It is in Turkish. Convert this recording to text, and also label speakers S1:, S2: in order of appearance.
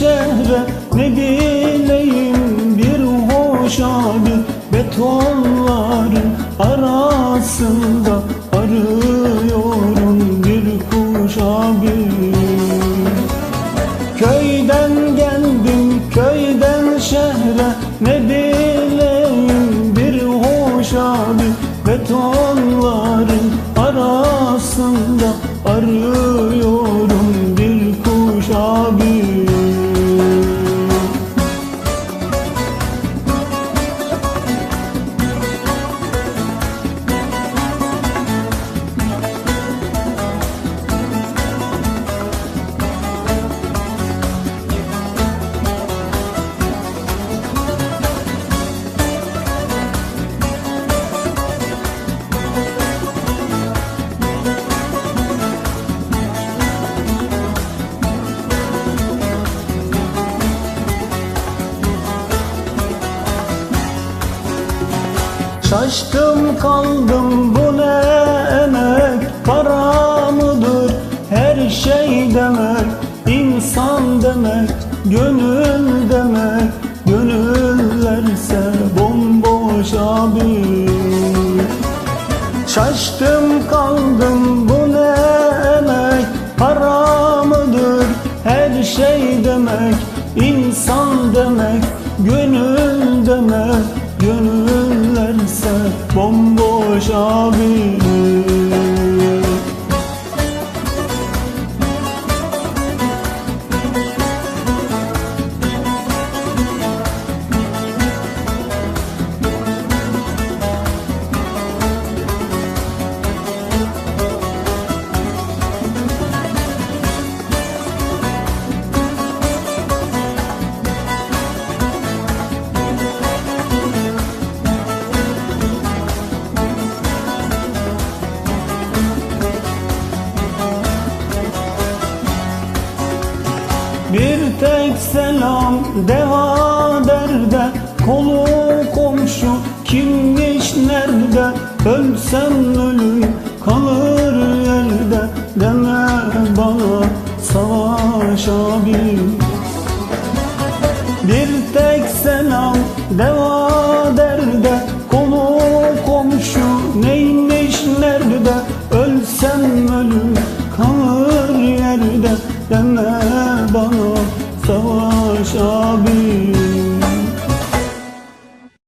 S1: şehre. Ne bileyim bir hoş abi. Betonların arasında arıyorum bir kuş abi. Köyden geldim köyden şehre. Ne bileyim bir hoş abi. Betonların arasında kuş Şaştım kaldım bu ne emek? Para mıdır? Her şey demek. İnsan demek Gönül demek. Gönüllerse bomboş abi. Şaştım kaldım bu ne emek? Para mıdır? Her şey demek. İnsan demek Gönül demek Gönüllerse bomboş abi tek selam deva derde Kolu komşu kimmiş nerede? Ölsem ölüm kalır yerde Deme bana savaş abi. Bir tek selam deva derde Konu komşu neymiş nerede? Ölsem ölüm kalır yerde Deme bana savaş abi